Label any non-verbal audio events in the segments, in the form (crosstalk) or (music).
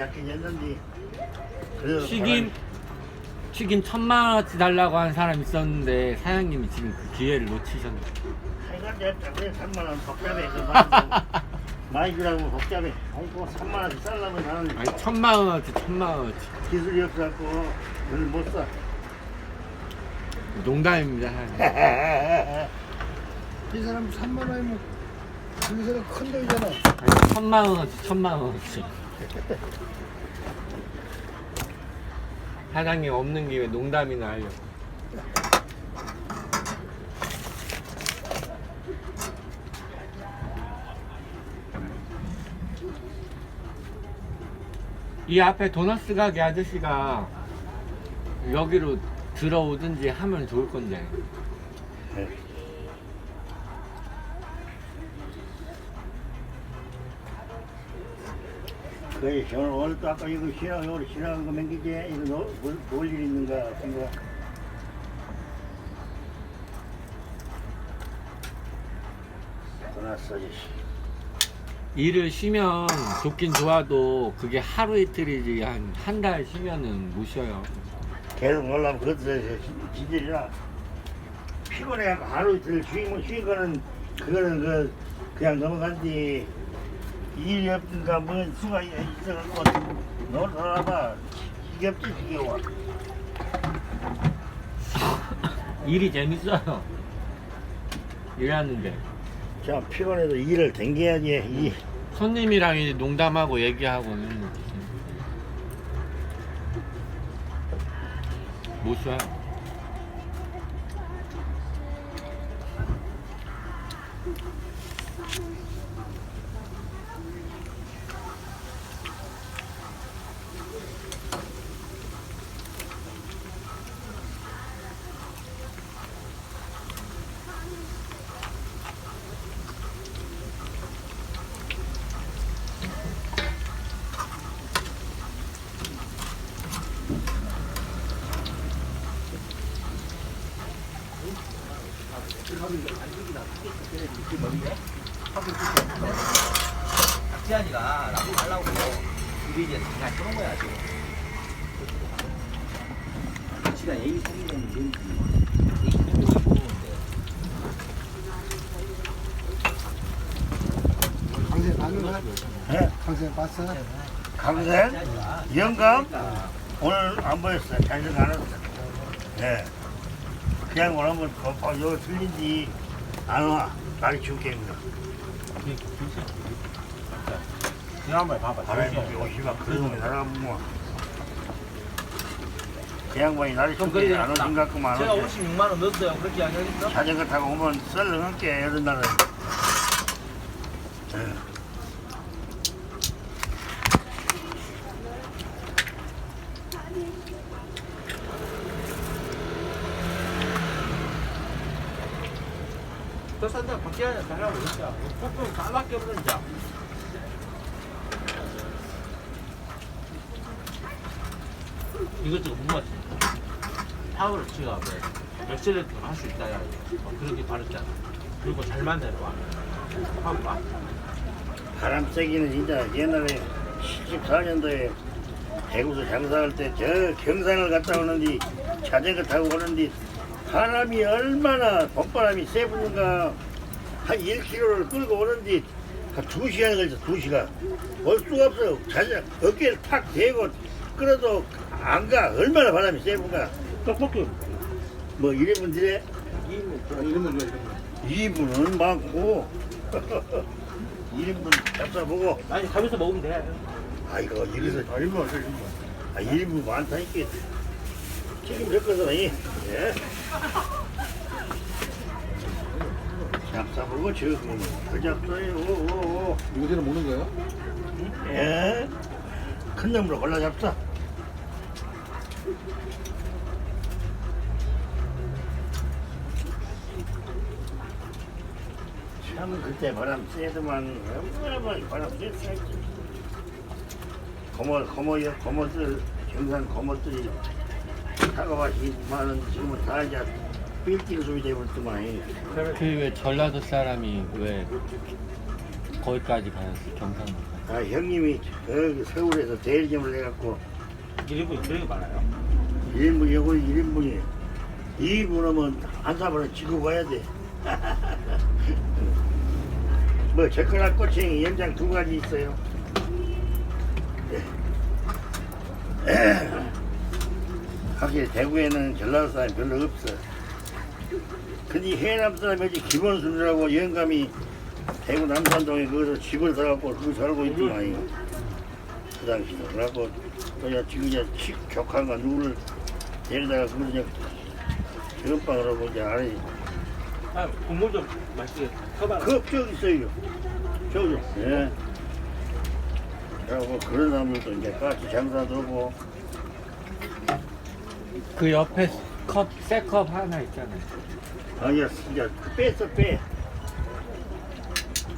약해졌는데 그래도 튀김 튀김 천만 원어치 달라고 한 사람 있었는데 사장님이 지금 그 기회를 놓치셨네. 하여간 내가 그래 3만 원 복잡해 그 많이 (laughs) 주라고 복잡해 아이고 3만 원씩 살려면 나는 아니 천만 원어치 천만 원어치 기술이 없어갖고 그걸 못사 농담입니다. 사장님. (laughs) 이 사람 3만 원이면 여기서는 큰 돈이잖아. 아니, 천만 원어치 천만 원어치. 사장님 없는 김에 농담이나 하려고. 이 앞에 도너스 가게 아저씨가 여기로 들어오든지 하면 좋을 건데. 그래 오늘 오늘 또 아까 이거 신랑 오늘 신랑한 거 맹기지 이거 너, 뭘, 뭘일 있는가 생각 떠났어 아저씨 일을 쉬면 좋긴 좋아도 그게 하루 이틀이지 한 한 달 쉬면은 못 쉬어요. 계속 놀라면 그것도 지질이라. 피곤해 하루 이틀 쉬면 쉬는 거는 그거는 그 그냥 넘어간지 일이 없으니까 뭐 수가 있어갖고 너 돌아봐. 지겹지 지겨워 일이 재밌어요. 일하는데. 참 피곤해도 일을 댕겨야지 이. 손님이랑 이제 농담하고 얘기하고는 못 쉬어 요. 지한이가 나도 말라고 우리 이제 다 쳐놓은 거야 지금. 지가 예의 생기는 뭔지 예의 생기고 강세? 강세 봤어? 강생 영감? 오늘 안 보였어. 잘생 안 왔어. 예. 그냥 오라면 어, 요 틀린지 안 와 날이 춥게 입니다. 지난번에 봐봐. 바람이 오시면 그런 놈이 날아가면 그 양반이 날이 그럼 춥게 그래 안 오신 것 같구만 제가 어제 56만 원 넣었어요. 그렇게 이야기하겠어? 자전거 타고 오면 썰렁할게 이런 날은 예. 저 이것저것 못 맞지 파워를 치가 왜 엑셀레이터 할수 있다 야 어, 그렇게 바랬잖아. 그리고 잘 만나봐. 파워가 바람 세기는 진짜 옛날에 74년도에 대구에서 장사할 때 저 경산을 갔다 오는데 자전거 타고 오는데 바람이 얼마나 봄바람이 세 부는가 한 1km를 끌고 오는데 한 2시간이 걸렸어 2시간. 올 수가 없어 자전 어깨를 탁 대고 끌어도 안 가. 얼마나 바람이 세 분가. 떡볶이. 뭐 1인분 드래 이름은 왜 이름은 2인분은 많고 (laughs) 1인분 잡숴보고. 아니 가면서 먹으면 돼. 아 이거 여기서. 아 일부 왔어 일부 아 일부 많다니까. 책임졌거든 이. 예. 잡사보고 저그 잡사요 오오오 이거대로 먹는 거예요? 예. 큰 놈으로 골라 잡사 참 그때 바람 쐬더만 얼마나 바람 쐈지 고모 고모여 고모들 경산 고모들이 사과밭이 많은 지금은 다 이제 빌딩 소리 돼버렸더만. 그왜 전라도 사람이 왜 거기까지 가셨어 경상도 아 형님이 저기 서울에서 대리점을 해갖고 1인분이 그렇게 많아요 1인분 요거 1인분이 2인분 하면 한 사발을 지고 가야 돼. (laughs) 뭐 젓가락 꼬챙이 연장 두 가지 있어요. (laughs) 확실히 대구에는 전라도 사람이 별로 없어. 근데 해남 사람이 어디 기본순이라고 영감이 대구 남산동에 거기서 집을 사갖고 그거 살고 있더만. 그 당시에. 그래갖고 그냥 지금 이제 식 족한가 누구를 데리다가 그걸 그냥 전방을 하고 이제 안에 아 국물 좀 맛있게 커봐 그 저기 있어요. 저기. 예. 그리고 그런 사람들도 이제 같이 장사도 하고. 그 옆에 컵 새 컵 하나 있잖아요 아니야 이제 뺐어 빼.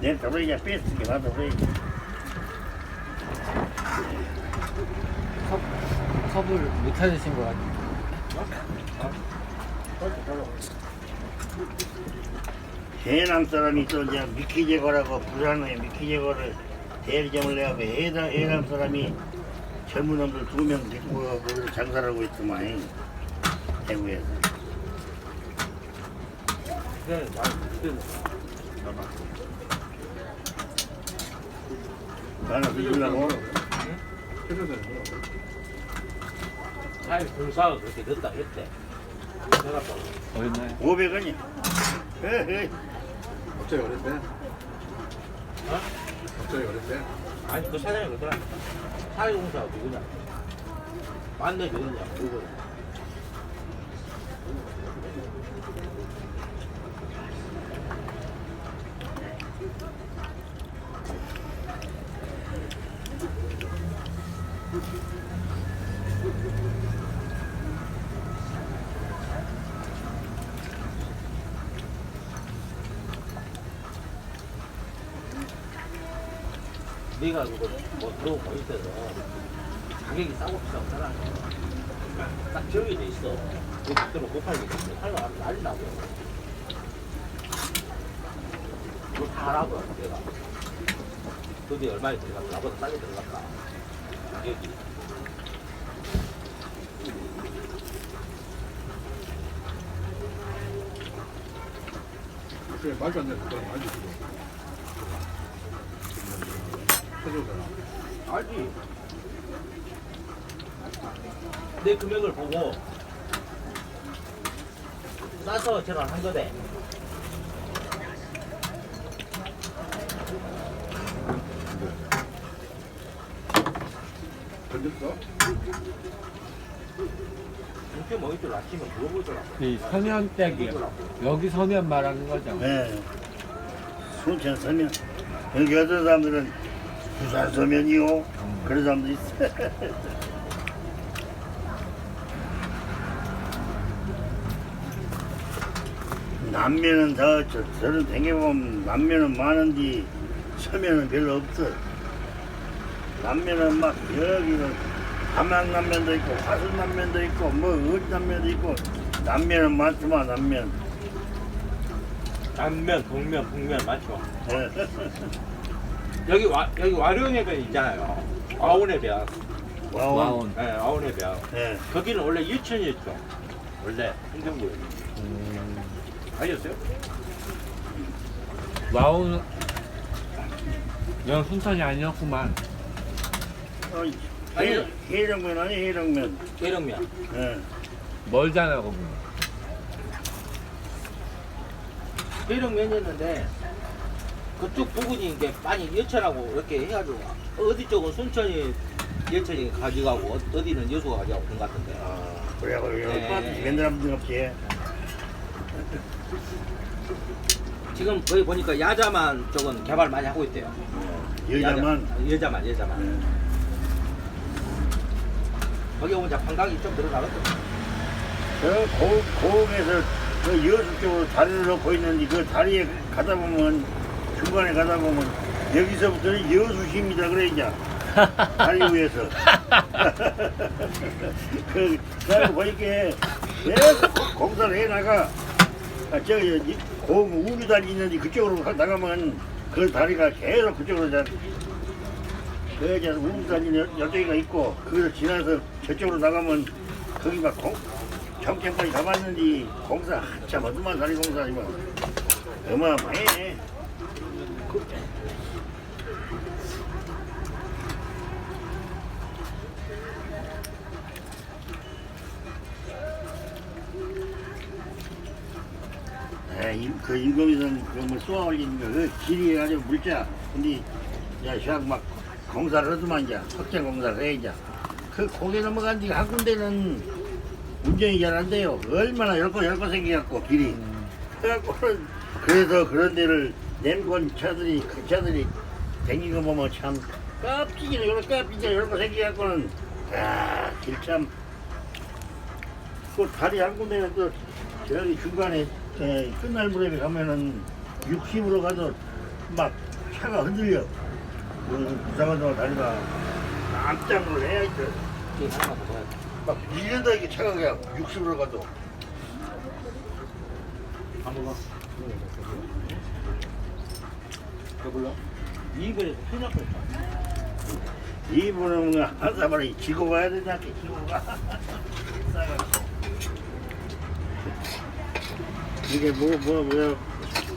내가 그러니까 뺐으니까 나도 그래 컵 컵을 못 찾으신 것 같아요. 해남 사람이 또 이제 미키 제거라고 부산에 미키 제거를 대리점을 내고 해남, 해남 사람이 젊은 놈들 두 명 데리고 거기서 장사를 하고 있더만 대구에서 네, 맛있게 하나 드시려고 아이 공사가 그렇게 됐다 했대 내가 또 얼마에? 500원이야 갑자기 어렸대? 어? 갑자기 어렸대? 아니 그 사장이 그러더라 사회공사가 누구냐 만내 누구냐 누 구 네가 그거 뭐 들어온 거 있어서 가격이 싸고 비싸고 살아 딱 정해져 있어. 그 그대로 못 팔고 하면 난리 나고. 그거 다 알아봐 내가. 그게 얼마에 들어갔다 나보다 싸게 들어갔다 가격이. 그래 말도 안 되는 거 많이 주고 해주잖아 알지? 내 금액을 보고 싸서 전화한 거대. 던졌어? 이렇게 먹을 줄 아침에 물어보더라고 이 서면댁이요 여기 서면 말하는 거죠. 네. 순천 서면 여기 어떤 사람들은 부산 서면이요 그런 사람도 있어 (laughs) 남면은 더 저, 저는 댕겨보면 남면은 많은데 서면은 별로 없어 남면은 막 여기는 함양남면도 있고 화순남면도 있고 뭐 어남면도 있고 남면은 많지만 남면 남면, 동면, 북면 맞죠? 예. (laughs) 여기 와 여기 와룡해변 있잖아요. 와우. 와온 네, 와온해변. 예. 거기는 원래 유천이었죠. 원래 행정구역. 음, 아셨어요? 와온 영 순천이 아니었구만 어, 해, 해령면 아니 해령면. 계룡면. 예. 멀잖아 거기는 계룡면이었는데 그쪽 부근이 이게 많이 여천하고 이렇게 해가지고 어디 쪽은 순천이 여천이 가져가고 어- 어디는 여수가 가져가고 그런 것 같은데. 아, 네. 여기 빠지지 맨날 없는 없지. 지금 거기 보니까 야자만 쪽은 개발 많이 하고 있대요. 여자만. 야자, 여자만 여자만. 예. 거기 오면 이제 관광이 좀 들어가거든. 저 고, 고흥에서 그 여수 쪽으로 다리를 놓고 있는데 그 다리에 가다 보면 중간에 가다 보면 여기서부터는 여수시입니다 그래 이제 다리 위에서 (laughs) 그 그거 보니까 계속 공사를 해 나가 아, 저기 이- 고 우주다리 있는데 그쪽으로 가- 나가면 그 다리가 계속 그쪽으로 자. 그 이제 우주다리 여쪽이가 있고 그걸 지나서 저쪽으로 나가면 거기 막 공, 정점까지 가봤는데 공사 한참 어둠만 다리 공사지만 어마어마해. 에이, 그 인공위성 그뭐 쏘아 올리는 거, 그 길이 아주 물자. 근데, 야, 시작 막 공사를 하더만, 이제, 확장 공사를 해, 이제. 그 고개 넘어간 지가 한 군데는 운전이 잘 안 돼요. 얼마나 열거, 열거 생겨갖고, 길이. 그래갖고는, 그래서 그런 데를 nem건 차들이, 그 차들이 거 보면 참, 깜찍이네, 요런 깜찍이네, 요런 거 생겨갖고는, 아, 길 참. 그 다리 한 군데는 또, 저기 중간에 에, 끝날 무렵에 가면은 60으로 가도 막 차가 흔들려. 그 부상한다고 다리가 깜짝 놀래. 돼. 막 밀린다 이게 차가 그냥 60으로 가도. 한번 봐. 배불러? 이번에 큰일 날 뻔했다. 이분은 한 사발이 지고 가야 되지 않게 지고 가. 싸갖고. (laughs) 이게 뭐, 뭐, 뭐,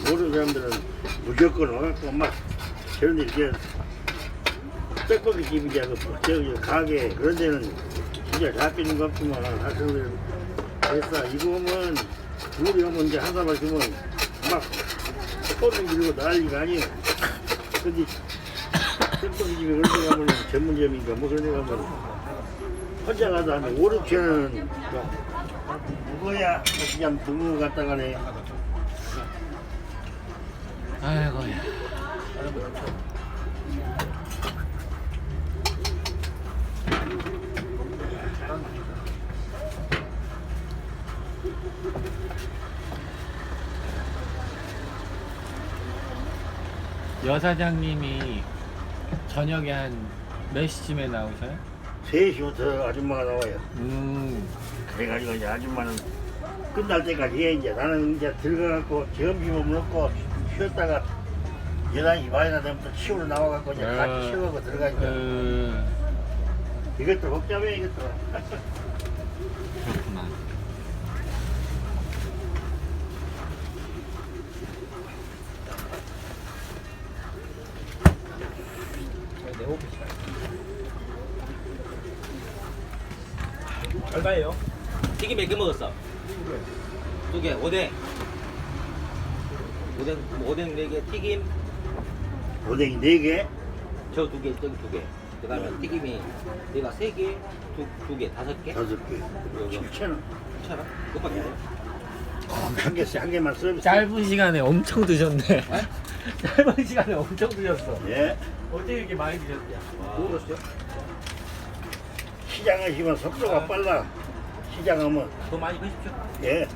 모르는 사람들은 무조건 와갖고 막 저런 데 이렇게 떡볶이 집이자 그, 저기 가게 그런 데는 진짜 잡히는 거 없지만 학생들은 됐어. 이거 오면 둘이 오면 이제 한 사발 주면 막 소리 지르고 난리가 아니에요. 근데 떡볶이 집에 그런 데 가면 전문점인가 뭐 그런 데 가면 혼자 가도 한 5, 6천원 뭐야 그냥 등을 갖다 가네 아이고야. 여사장님이 저녁에 한 몇 시쯤에 나오셔요? 3시부터 아줌마가 나와요 음, 그래가지고 이제 아줌마는 끝날 때까지 해 이제 나는 이제 들어가갖고 점심을 먹고 쉬었다가 11시 반이나 되면 또 치우러 나와갖고 이제 같이 어. 치우고 들어가니까 음, 이것도 복잡해 이것도 그렇구나. 얼마예요? 튀김 몇 개 먹었어? 두 개, 오뎅. 오뎅, 오뎅 네 개, 튀김 오뎅이 4개 저 두 개, 저기 두 개. 그 다음에 튀김이 내가 세 개, 두, 두 개, 다섯 개. 5개 그리고 7천원 괜찮아? 그것밖에 안 해. 한 개씩 한 개만 서비스 짧은 시간에 엄청 드셨네. (laughs) 짧은 시간에 엄청 드셨어. 예 어떻게 이렇게 많이 드셨냐? 누구로어요 시장 하시면 속도가 빨라 시장 하면 더 많이 드십시오. 예.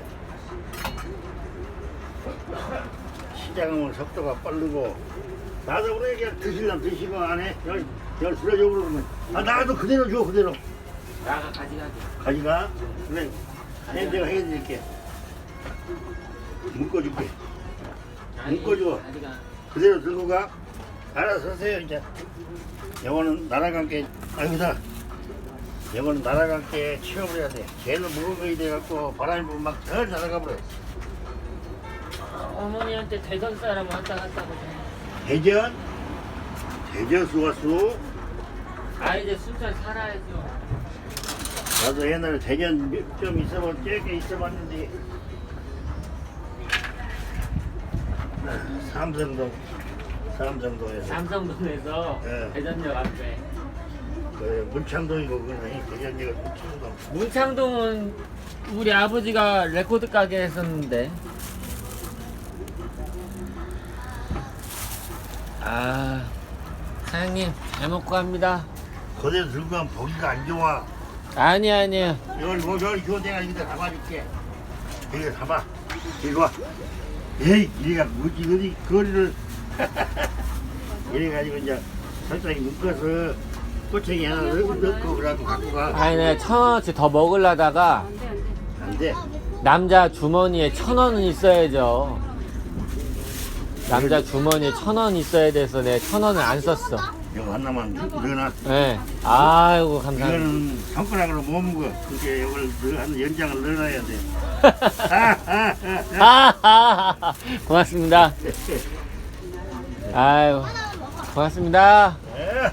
시장은 속도가 빠르고 나도 그래 그냥 드시려면 드시고 안해 열, 열 들어줘 그러면 아 나도 그대로 줘 그대로 나가 가져가게. 가지가 그래 내 내가 해드릴게 묶어줄게 묶어줘. 가져가. 그대로 들고 가 알아서 하세요 이제. 영어는 나랑 함께 아유다. 영어는 나랑 함께 치워버려야 돼. 걔는 무거워야 돼갖고 바람이 불면 막더 날아가 버려 어머니한테 대전 사람 왔다 갔다 보자. 대전? 대전 수왔수? 아 이제 순천 살아야죠. 나도 옛날에 대전 몇- 좀 있어봤 짧게 있어봤는데. 삼성동 삼성동에서 삼성동에서 예. 대전역 앞에. 그 문창동이고 그거는 대전역 문창동 문창동은 우리 아버지가 레코드 가게 했었는데. 아 사장님 잘 먹고 갑니다. 들고 가면 보기가 안 좋아 아니 아니요. 이걸 뭐줘 내가 이거 담아줄게 이거 담아 이리 와 에이 이리가 뭐지 어디 거리를 (laughs) 이래가지고 이제 설탕이 묶어서 꼬챙이 하나 넣고, 넣고 그래갖고 갖고 가 아니 내가 천 원어치 더 먹으려다가 안 돼 남자 주머니에 천 원은 있어야죠. 남자 주머니에 천 원 있어야 돼서 내천 원을 안 썼어. 이거 하나만 넣어놔. 네. 아이고 감사합니다. 이거는 손가락으로 못 먹어. 그게 이걸 넣어- 한 연장을 넣어놔야 돼. (laughs) 아하하하. 고맙습니다. (laughs) 아유, 고맙습니다. 예.